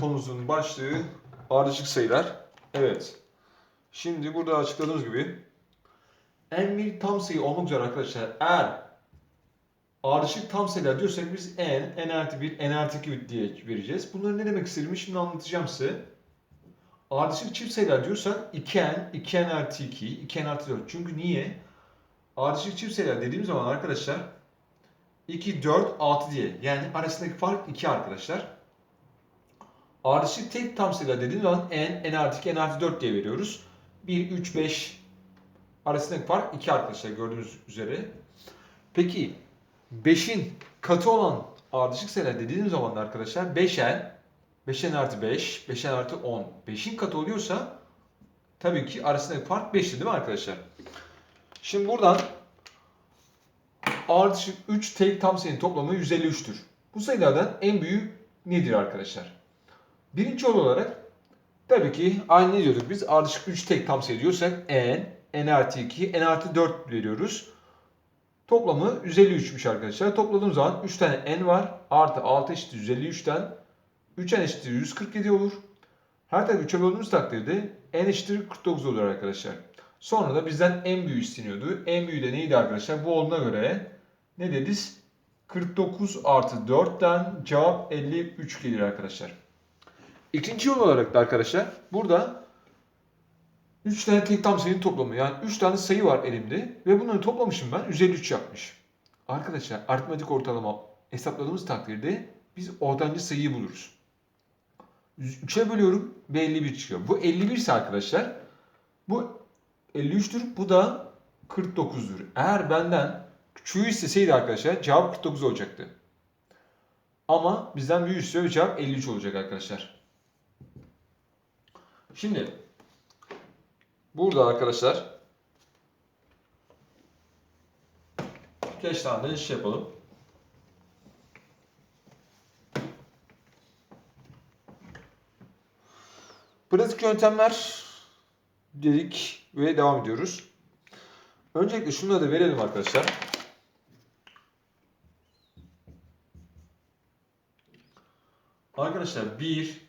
konumuzun başlığı ardışık sayılar. Evet. Şimdi burada açıkladığımız gibi n bir tam sayı olmak üzere arkadaşlar eğer ardışık tam sayılar diyorsak biz n, n artı 1, n artı 2 diye vereceğiz. Bunları ne demek istediğimi şimdi anlatacağım size. Ardışık çift sayılar diyorsak 2n, 2n artı 2, 2n artı 4. Çünkü niye? Ardışık çift sayılar dediğim zaman arkadaşlar 2, 4, 6 diye. Yani arasındaki fark 2 arkadaşlar. Ardışık tek tam sayılar dediğim zaman n, n artı 2, n artı 4 diye veriyoruz. 1, 3, 5 arasındaki fark 2 arkadaşlar gördüğünüz üzere. Peki 5'in katı olan ardışık sayılar dediğimiz zaman da arkadaşlar 5n, 5n artı 5, 5n artı 10. 5'in katı oluyorsa tabii ki arasındaki fark 5'ti değil mi arkadaşlar? Şimdi buradan ardışık 3 tek tam sayının toplamı 153'tür. Bu sayılardan en büyük nedir arkadaşlar? Birinci yol olarak tabii ki aynı ne diyorduk biz? Ardışık 3 tek tam sayı diyorsak n, n artı 2, n artı 4 veriyoruz. Toplamı 153'müş arkadaşlar. Topladığım zaman 3 tane n var. Artı 6 eşittir 153'ten 3n eşittir 147 olur. Her tarafı 3'e böldüğümüz takdirde n eşittir 49 olur arkadaşlar. Sonra da bizden en büyüğü isteniyordu. En büyüğü de neydi arkadaşlar? Bu olduğuna göre ne dediniz? 49 artı 4'ten cevap 53 gelir arkadaşlar. İkinci yol olarak da arkadaşlar burada 3 tane tek tam sayının toplamı. Yani 3 tane sayı var elimde ve bunları toplamışım ben 153 yapmış. Arkadaşlar aritmetik ortalama hesapladığımız takdirde biz ortancı sayıyı buluruz. 3'e bölüyorum ve 51 çıkıyor. Bu 51 ise arkadaşlar bu 53'tür. Bu da 49'dur. Eğer benden küçüğü isteseydi arkadaşlar cevap 49 olacaktı. Ama bizden büyüğü istiyor ve cevap 53 olacak arkadaşlar. Şimdi burada arkadaşlar birkaç tane iş yapalım. Pratik yöntemler dedik ve devam ediyoruz. Öncelikle şunları da verelim arkadaşlar. Arkadaşlar 1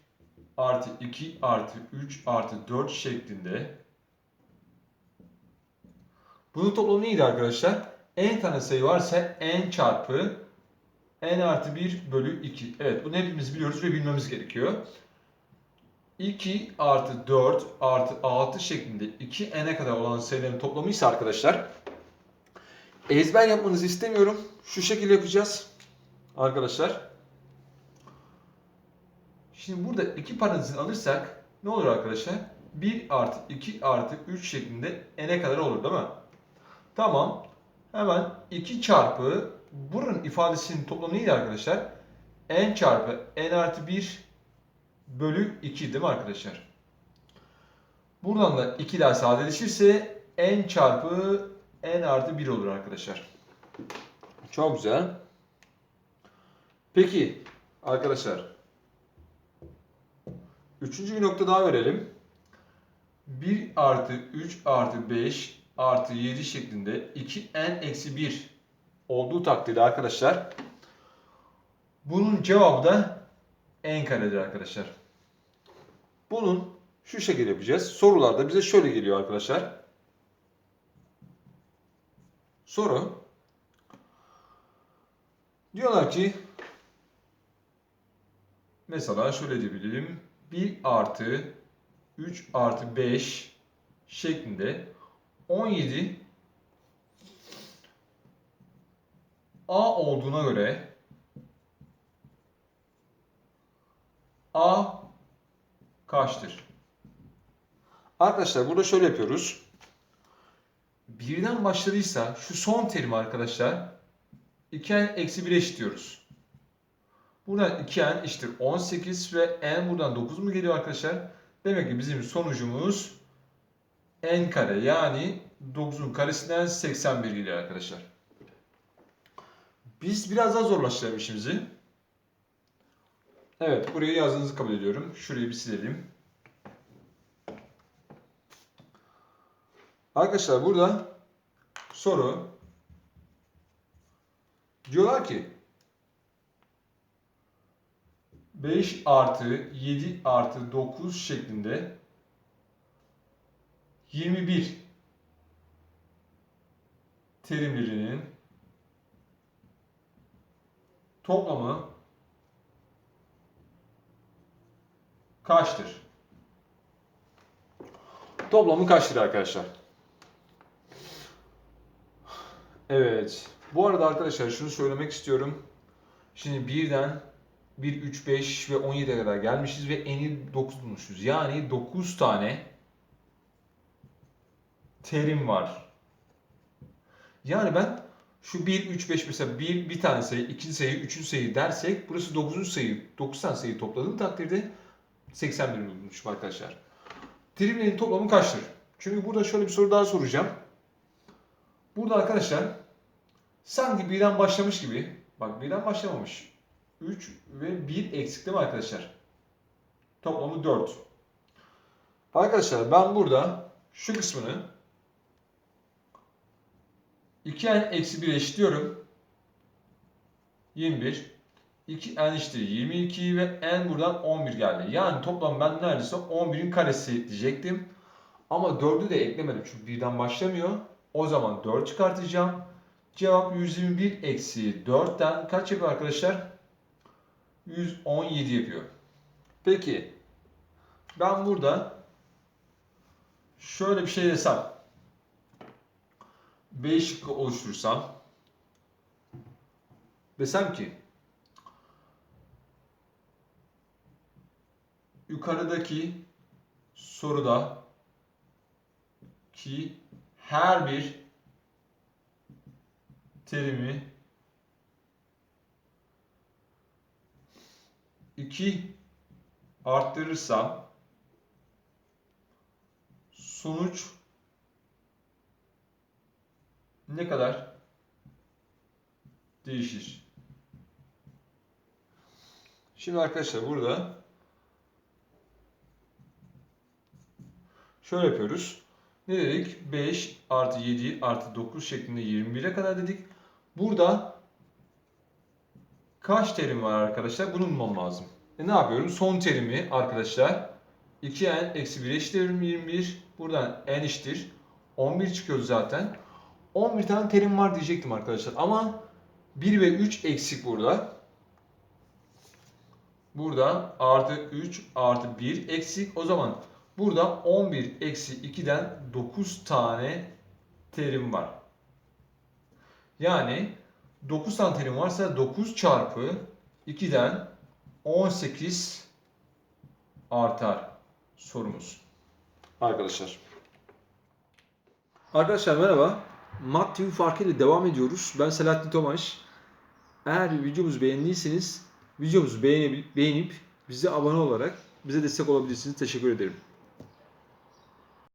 artı 2 artı 3 artı 4 şeklinde bunun toplamı neydi arkadaşlar? n tane sayı varsa n çarpı n artı 1 bölü 2. Evet bunu hepimiz biliyoruz ve bilmemiz gerekiyor. 2 artı 4 artı 6 şeklinde 2 n'e kadar olan sayıların toplamı ise arkadaşlar ezber yapmanızı istemiyorum. Şu şekilde yapacağız. Arkadaşlar. Şimdi burada iki parantezin alırsak ne olur arkadaşlar? 1 artı 2 artı 3 şeklinde n'e kadar olur değil mi? Tamam. Hemen 2 çarpı buranın ifadesinin toplamı neydi arkadaşlar? n çarpı n artı 1 bölü 2 değil mi arkadaşlar? Buradan da 2'ler sadeleşirse n çarpı n artı 1 olur arkadaşlar. Çok güzel. Peki arkadaşlar. Üçüncü bir nokta daha verelim. 1 artı 3 artı 5 artı 7 şeklinde 2n eksi 1 olduğu takdirde arkadaşlar bunun cevabı da n karedir arkadaşlar. Bunun şu şekilde yapacağız. Sorularda bize şöyle geliyor arkadaşlar. Soru. Diyorlar ki mesela şöyle diyebilirim. 1 artı 3 artı 5 şeklinde 17 A olduğuna göre A kaçtır? Arkadaşlar burada şöyle yapıyoruz. Birden başladıysa şu son terim arkadaşlar 2n eksi 1 eşitliyoruz. Buradan 2n eşittir 18 ve n buradan 9 mu geliyor arkadaşlar? Demek ki bizim sonucumuz n kare yani 9'un karesinden 81 geliyor arkadaşlar. Biz biraz daha zorlaştıralım işimizi. Evet, buraya yazdığınızı kabul ediyorum. Şurayı bir silelim. Arkadaşlar burada soru diyorlar ki 5 artı 7 artı 9 şeklinde 21 terimlerinin toplamı kaçtır? Toplamı kaçtır arkadaşlar? Evet. Bu arada arkadaşlar şunu söylemek istiyorum. Şimdi birden 1, 3, 5 ve 17'ye kadar gelmişiz ve eni 9 bulmuşuz. Yani 9 tane terim var. Yani ben şu 1, 3, 5 mesela 1, bir tane sayı, ikinci sayı, üçüncü sayı dersek burası 9. sayı. 9 tane sayı topladığım takdirde 81 bulmuşum arkadaşlar. Terimlerin toplamı kaçtır? Çünkü burada şöyle bir soru daha soracağım. Burada arkadaşlar sanki birden başlamış gibi, bak birden başlamamış. 3 ve 1 eksik değil mi arkadaşlar? Toplamı 4. Arkadaşlar ben burada şu kısmını 2n eksi 1 eşitliyorum. 21. 2n eşittir 22 ve n buradan 11 geldi. Yani toplam ben neredeyse 11'in karesi diyecektim. Ama 4'ü de eklemedim çünkü birden başlamıyor. O zaman 4 çıkartacağım. Cevap 121 eksi 4'ten kaç yapıyor arkadaşlar? 117 yapıyor. Peki ben burada şöyle bir şey desem. B şıkkı oluşturursam desem ki yukarıdaki soruda ki her bir terimi 2 arttırırsam sonuç ne kadar değişir? Şimdi arkadaşlar burada şöyle yapıyoruz. Ne dedik? 5 artı 7 artı 9 şeklinde 21'e kadar dedik. Burada kaç terim var arkadaşlar? Bunu bulmam lazım. E ne yapıyorum? Son terimi arkadaşlar 2n eksi 1 eşittir 21. Buradan n eşittir. 11 çıkıyor zaten. 11 tane terim var diyecektim arkadaşlar. Ama 1 ve 3 eksik burada. Burada artı 3 artı 1 eksik. O zaman burada 11 eksi 2'den 9 tane terim var. Yani 9 tane terim varsa 9 çarpı 2'den 18 artar sorumuz. Arkadaşlar. Arkadaşlar merhaba. Mat TV farkı ile devam ediyoruz. Ben Selahattin Tomaş. Eğer videomuzu beğendiyseniz videomuzu beğenip, beğenip bize abone olarak bize destek olabilirsiniz. Teşekkür ederim.